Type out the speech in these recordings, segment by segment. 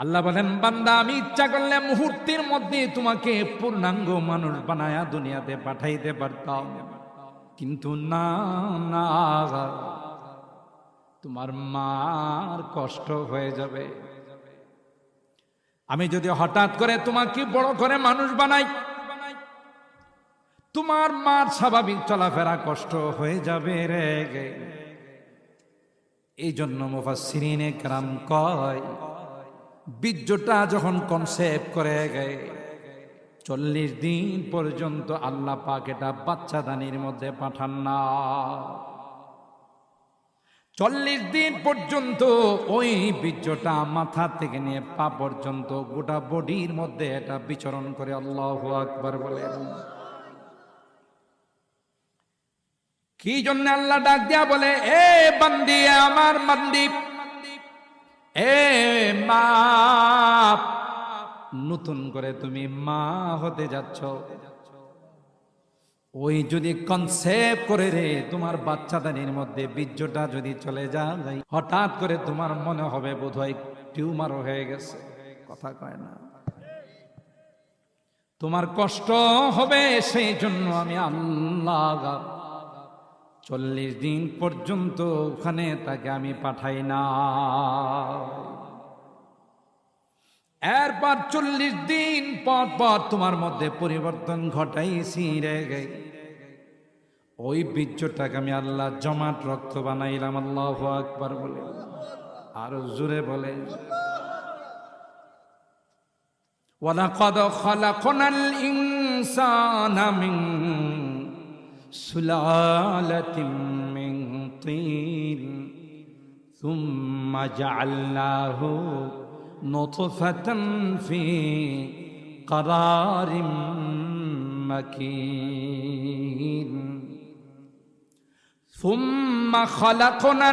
আল্লাহ বলেন, বান্দা, আমি ইচ্ছা করলে মুহূর্তের মধ্যে তোমাকে পূর্ণাঙ্গ মানুষ বানায়া দুনিয়াতে পাঠাইতে পারতাম। কিন্তু না না, তোমার মার কষ্ট হয়ে যাবে। আমি যদি হঠাৎ করে তোমাকে বড় করে মানুষ বানাই, তোমার মার স্বাভাবিক চলাফেরা কষ্ট হয়ে যাবে রে এই জন্য মুফাসসিরিনে কেরাম কয় বীর্যটা যখন কনসেপ্ট করে চল্লিশ দিন পর্যন্ত আল্লাহ পাক এটা বাচ্চা দানির মধ্যে পাঠান না। চল্লিশ দিন পর্যন্ত ওই বীর্যটা মাথা থেকে নিয়ে পা পর্যন্ত গোটা বডির মধ্যে এটা বিচরণ করে আল্লাহ আকবার বলেন। কি জন্য আল্লাহ ডাক দিয়া বলে, এ বান্দি, আমার বান্দি এ মা নতুন করে তুমি মা হতে যাচ্ছ। ওই যদি কনসেপ্ট করে রে, তোমার বাচ্চাদানির মধ্যে বীর্যটা যদি চলে যায়, হঠাৎ করে তোমার মনে হবে বোধহয় টিউমার হয়ে গেছে। কথা কয় না। তোমার কষ্ট হবে, সেই জন্য আমি আল্লাহ চল্লিশ দিন পর্যন্ত ওখানে তাকে আমি পাঠাই না এরপর চল্লিশ দিন পর পর তোমার মধ্যে পরিবর্তন ঘটাইছি রে। ওই বীর্যটাকে আমি আল্লাহ জমাট রক্ত বানাইলাম, আল্লাহ একবার বলে। আরও জোরে বলে। ওয়ালাকাদ খালাকনাল খোনাল মিন سلالة من طين ثم جعلناه نطفة في قرار مكين. ثم خلقنا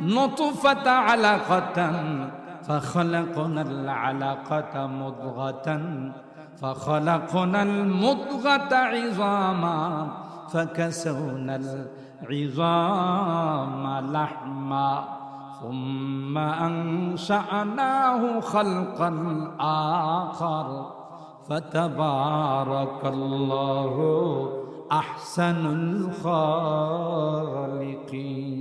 النطفة علقة فخلقنا العلقة مضغة فخلقنا المضغة عظاما فكسونا العظام لحما ثم أنشأناه خلقا آخر فتبارك الله أحسن الخالقين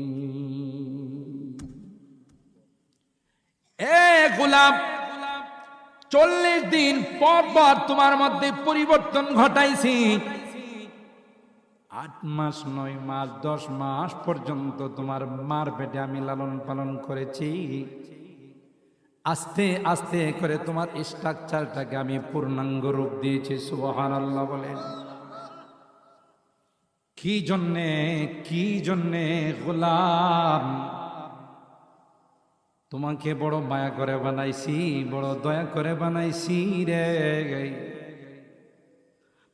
এ গোলাপ চল্লিশ দিন পর পর তোমার মধ্যে পরিবর্তন ঘটাইছি আট মাস, নয় মাস, দশ মাস পর্যন্ত তোমার মার পেটে আমি লালন পালন করেছি। আস্তে আস্তে করে তোমার স্ট্রাকচারটাকে আমি পূর্ণাঙ্গ রূপ দিয়েছি সুবহান আল্লাহ বলেন। কি জন্যে কি জন্যে গোলাম? তোমাকে বড় মায়া করে বানাইছি, বড় দয়া করে বানাইছি রে।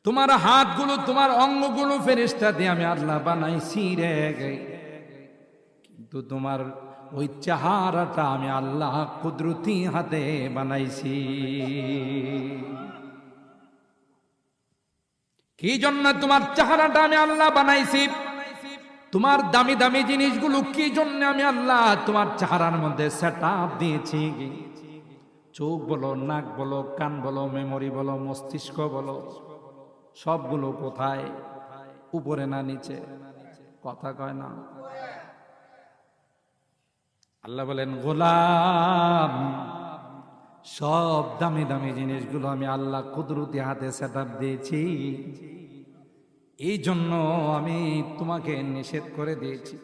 তোমার হাতগুলো, তোমার অঙ্গগুলো ফেরিস্তা দিয়ে আমি আল্লাহ বানাইছি রে। কিন্তু তোমার ওই চাহারাটা আমি আল্লাহ কুদরতি হাতে বানাইছি। কি জন্য তোমার চেহারাটা আমি আল্লাহ বানাইছি? তোমার দামি দামি জিনিসগুলো কি জন্য আমি আল্লাহ তোমার চেহারার মধ্যে সেট আপ দিয়েছি? চোখ বলো, নাক বলো, কান বলো মেমোরি বলো, মস্তিষ্ক বলো। সবগুলো কোথায়? উপরে না নিচে? কথা কয় না। আল্লাহ বলেন, গোলাম, সব দামি দামি জিনিসগুলো আমি আল্লাহ কুদরতি হাতে সেট দিয়েছি। এই জন্য আমি তোমাকে নিষেধ করে দিয়েছি।